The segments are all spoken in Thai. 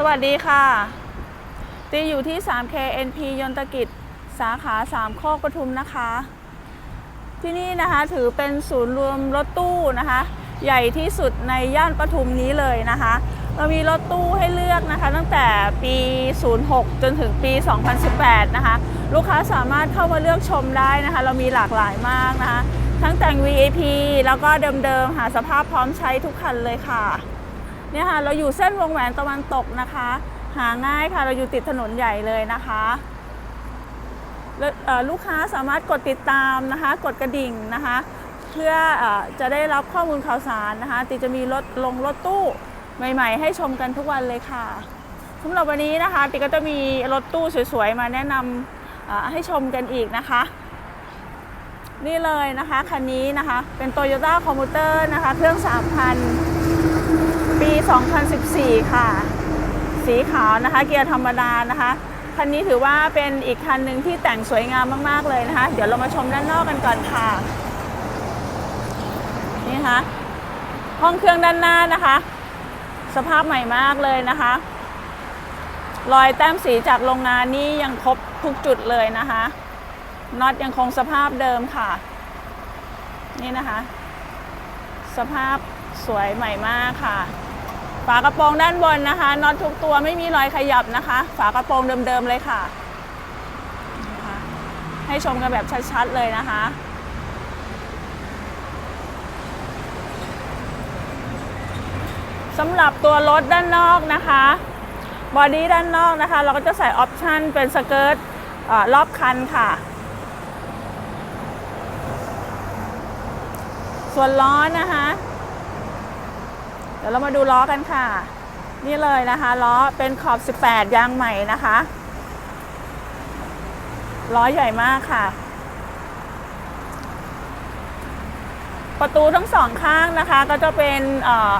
สวัสดีค่ะ ตีอยู่ที่ 3K NP ยนตกิจ สาขา3โคกปทุมนะคะ ที่นี่นะคะถือเป็นศูนย์รวมรถตู้นะคะ ใหญ่ที่สุดในย่านปทุมนี้เลยนะคะ เรามีรถตู้ให้เลือกนะคะ ตั้งแต่ปี 06 จนถึงปี 2018 นะคะ ลูกค้าสามารถเข้ามาเลือกชมได้นะคะ เรามีหลากหลายมากนะคะ ทั้งแต่ง VIP แล้วก็เดิมๆ หาสภาพพร้อมใช้ทุกคันเลยค่ะ เนี่ยค่ะเราอยู่เส้นวงแหวนตะวันตกนะคะ หาง่ายค่ะเราอยู่ติดถนนใหญ่เลยนะคะลูกค้าสามารถกดติดตามนะคะ กดกระดิ่งนะคะ เพื่ออจะได้รับข้อมูลข่าวสารนะคะติจะมีรถลงรถตู้ใหม่ ๆ ให้ชมกันทุกวันเลยค่ะสำหรับวันนี้นะคะ ติก็จะมีรถตู้สวยๆมาแนะนำให้ชมกันอีกนะคะ นี่เลยนะคะคันนี้นะคะเป็น Toyota Commuter นะคะเครื่อง 3,000 ปี 2014 ค่ะ สีขาวนะคะ เกียร์ธรรมดานะคะ คันนี้ถือว่าเป็นอีกคันหนึ่งที่แต่งสวยงามมาก ๆ เลยนะคะ เดี๋ยวเรามาชมด้านนอกกันก่อนค่ะ นี่นะคะห้องเครื่องด้านหน้านะคะ สภาพใหม่มากเลยนะคะ รอยแต้มสีจากโรงงานนี่ยังครบทุกจุดเลยนะคะน็อตยังคงสภาพเดิมค่ะ นี่นะคะ สภาพสวยใหม่มากค่ะ ฝากระโปรงด้านบนนะคะน็อตทุกตัวไม่มีรอยขยับนะคะ ฝากระโปรงเดิมๆเลยค่ะะคะให้ชมกันแบบชัดๆเลยนะคะสำหรับตัวรถด้านนอกนะคะบอดี้ด้านนอกนะคะ เราก็จะใส่ออปชันเป็นสเกิร์ตรอบคันค่ะ ส่วนล้อนะคะ ดี๋ยวเรามาดูล้อกันค่ะ นี่เลยนะคะล้อเป็นขอบ 18 ยางใหม่นะคะล้อใหญ่มากค่ะ ประตูทั้งสองข้างนะคะ ก็จะเป็นเอ่อ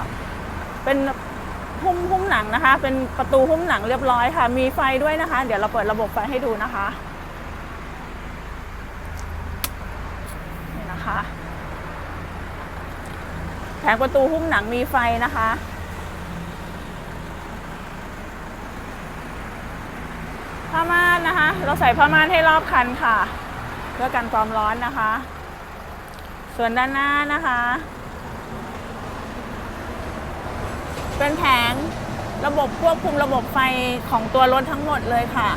เป็นหุ้มหุ้มหนังนะคะ เป็นประตูหุ้มหนังเรียบร้อยค่ะ มีไฟด้วยนะคะ เดี๋ยวเราเปิดระบบไฟให้ดูนะคะนี่นะคะ ผงประตูหุ้มหนังมีไฟนะคะ ผ้าม่านนะคะ เราใส่ผ้าม่านให้รอบคันค่ะ เพื่อกันความร้อนนะคะ ส่วนด้านหน้านะคะ เป็นแผงระบบควบคุมระบบไฟของตัวรถทั้งหมดเลยค่ะ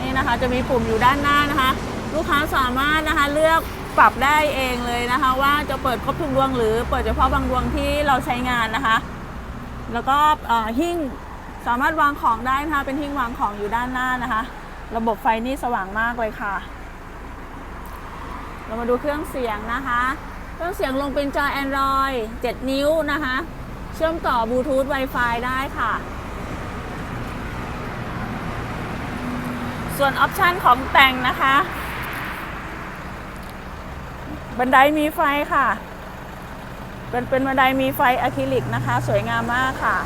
นี่นะคะจะมีปุ่มอยู่ด้านหน้านะคะ ลูกค้าสามารถนะคะเลือก ปรับได้เองเลยนะคะ ว่าจะเปิดครบทุกดวง หรือเปิดเฉพาะบางดวงที่เราใช้งานนะคะ แล้วก็หิ้งสามารถวางของได้นะคะ เป็นหิ้งวางของอยู่ด้านหน้านะคะ ระบบไฟนี่สว่างมากเลยค่ะ เรามาดูเครื่องเสียงนะคะ เครื่องเสียงลงเป็นจอ Android 7 นิ้วนะคะ เชื่อมต่อบลูทูธ Wi-Fi ได้ค่ะส่วนออปชันของแต่งนะคะ บันไดมีไฟค่ะ เป็นเป็นบันไดมีไฟอะคริลิกนะคะ สวยงามมากค่ะ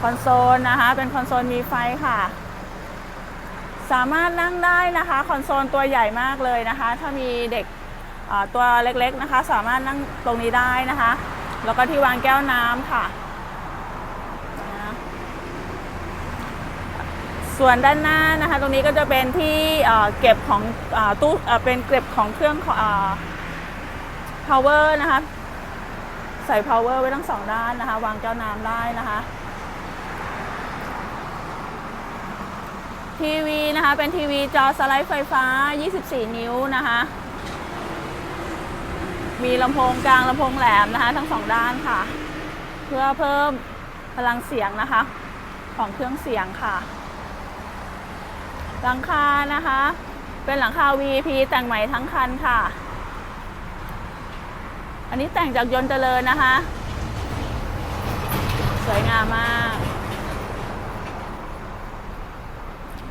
คอนโซลนะคะ เป็นคอนโซลมีไฟค่ะ สามารถนั่งได้นะคะ คอนโซลตัวใหญ่มากเลยนะคะ ถ้ามีเด็กตัวเล็กๆนะคะ สามารถนั่งตรงนี้ได้นะคะ แล้วก็ที่วางแก้วน้ำค่ะ ส่วนด้านหน้านะคะ ตรงนี้ก็จะเป็นที่เก็บของอตู้เป็นเก็บของเครื่องอ power นะคะ ใส่ power ไว้ทั้งสองด้านนะคะ วางแก้วน้ำได้นะคะทีวีนะคะ เป็นทีวีจอสไลด์ไฟฟ้า 24 นิ้วนะคะ มีลำโพงกลางลำโพงแหลมนะคะ ทั้งสองด้านค่ะ เพื่อเพิ่มพลังเสียงนะคะ ของเครื่องเสียงค่ะ หลังคานะคะ เป็นหลังคา VIP แต่งใหม่ทั้งคันค่ะ อันนี้แต่งจากยนต์เจริญนะคะ สวยงามมาก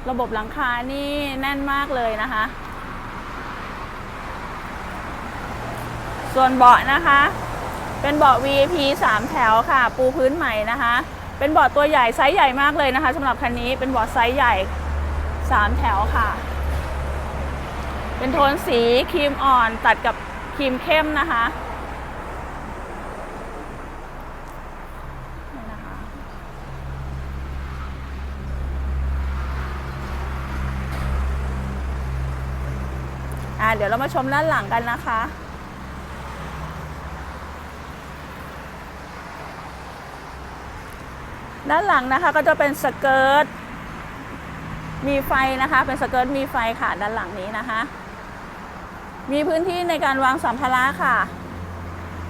ระบบหลังคานี่แน่นมากเลยนะคะ ส่วนเบาะนะคะ เป็นเบาะ VIP 3 แถวค่ะ ปูพื้นใหม่นะคะ เป็นเบาะตัวใหญ่ไซส์ใหญ่มากเลยนะคะสำหรับคันนี้เป็นเบาะไซส์ใหญ่ สามแถวค่ะ เป็นโทนสีครีมอ่อนตัดกับครีมเข้มนะคะอ่าเดี๋ยวเรามาชมด้านหลังกันนะคะ ด้านหลังนะคะก็จะเป็นสเกิร์ต มีไฟนะคะ เป็นสเกิร์ตมีไฟค่ะด้านหลังนี้นะคะ มีพื้นที่ในการวางสัมภาระค่ะ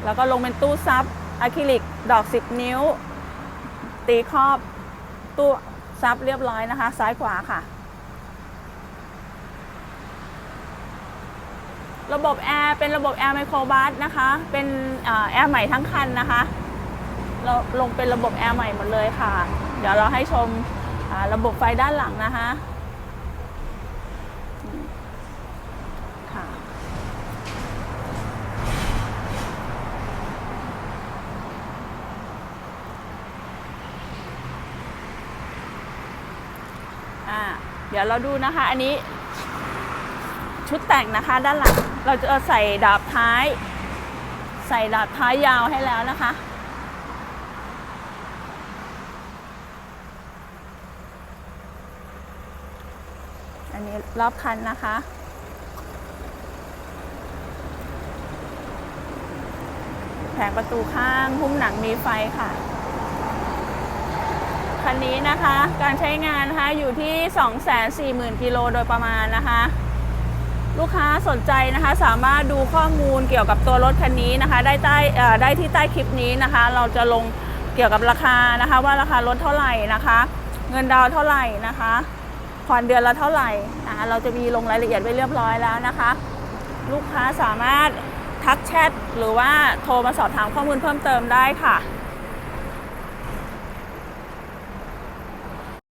แล้วก็ลงเป็นตู้ซับอะคริลิกดอก 10 นิ้ว ตีครอบตู้ซับเรียบร้อยนะคะ ซ้ายขวาค่ะ ระบบแอร์เป็นระบบแอร์ไมโครบัสนะคะ เป็นแอร์ใหม่ทั้งคันนะคะ เราลงเป็นระบบแอร์ใหม่หมดเลยค่ะ เดี๋ยวเราให้ชม ระบบไฟด้านหลังนะคะค่ะเดี๋ยวเราดูนะคะ อันนี้ ชุดแต่งนะคะ ด้านหลัง เราจะใส่ดาบท้าย ใส่ดาบท้ายยาวให้แล้วนะคะ อันนี้รอบคันนะคะ แผงประตูข้างหุ้มหนังมีไฟค่ะ คันนี้นะคะ การใช้งานนะคะอยู่ที่ 240,000กิโลโดยประมาณนะคะ ลูกค้าสนใจนะคะ สามารถดูข้อมูลเกี่ยวกับตัวรถคันนี้นะคะ ได้ใต้ได้ที่ใต้คลิปนี้นะคะ เราจะลงเกี่ยวกับราคานะคะ ว่าราคารถเท่าไหร่นะคะ เงินดาวเท่าไหร่นะคะ ผ่อนเดือนละเท่าไหร่เราจะมีลงรายละเอียดไว้เรียบร้อยแล้วนะคะ ลูกค้าสามารถทักแชทหรือว่าโทรมาสอบถามข้อมูลเพิ่มเติมได้ค่ะ